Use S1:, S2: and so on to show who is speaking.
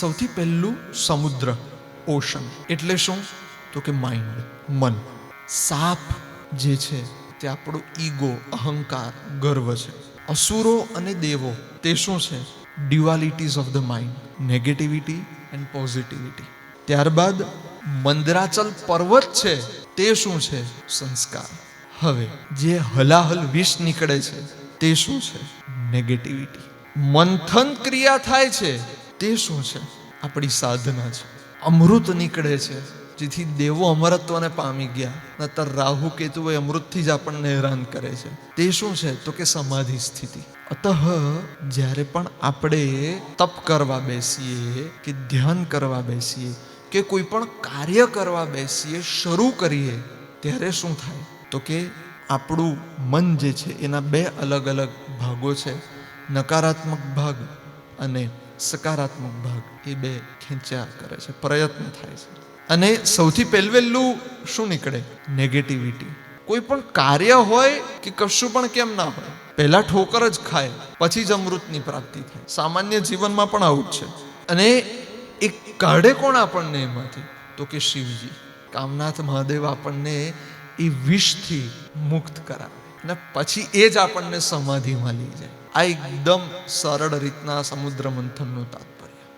S1: સૌથી પહેલું સમુદ્ર, ઓશન. એટલે શું? તો કે માઇન્ડ મન. સાપ જે છે, તે આપણો ઈગો, અહંકાર, ગર્વ છે. અસુરો અને દેવો, તે શું છે? Dualities of the mind negativity and positivity ત્યારબાદ, મંદરાચલ પર્વત છે, તે શું છે? સંસ્કાર. હવે, જે હલાહલ વિષ નીકળે છે, તે શું છે? નેગેટિવિટી મંથન ક્રિયા થાય છે તે શું છે? આપણી સાધના છે. અમૃત નીકળે છે. જેથી દેવો અમરત્વને પામી ગયા. નતર રાહુ કેતુ એ અમૃતથી જ આપણને હેરાન કરે છે. તે શું છે? તો કે સમાધિ સ્થિતિ. અતઃ જ્યારે પણ આપણે તપ કરવા બેસીએ કે ધ્યાન કરવા બેસીએ કે કોઈ પણ કાર્ય કરવા બેસીએ, શરૂ કરીએ, ત્યારે શું થાય? તો કે આપણું મન જે છે, એના બે અલગ અલગ ભાગો છે. નકારાત્મક ભાગ અને સકારાત્મક ભાગ એ બે ખેંચ્યા કરે છે, પ્રયત્ન થાય છે. અને સૌથી પહેલવેલું શું નીકળે? નેગેટિવિટી કોઈ પણ કાર્ય હોય કે કશું પણ કેમ ના હોય, પહેલા ઠોકર જ ખાય, પછી જ અમૃતની પ્રાપ્તિ થાય. સામાન્ય જીવનમાં પણ આવું જ છે. અને એ કાઢે કોણ આપણને એમાંથી? તો કે શિવજી. કામનાથ મહાદેવ આપણને એ વિષથી મુક્ત કરાવે. અને પછી એ જ આપણને સમાધિમાં લઈ જાય. આ એકદમ સરળ રીતના સમુદ્ર મંથનનું તાત્પર્ય.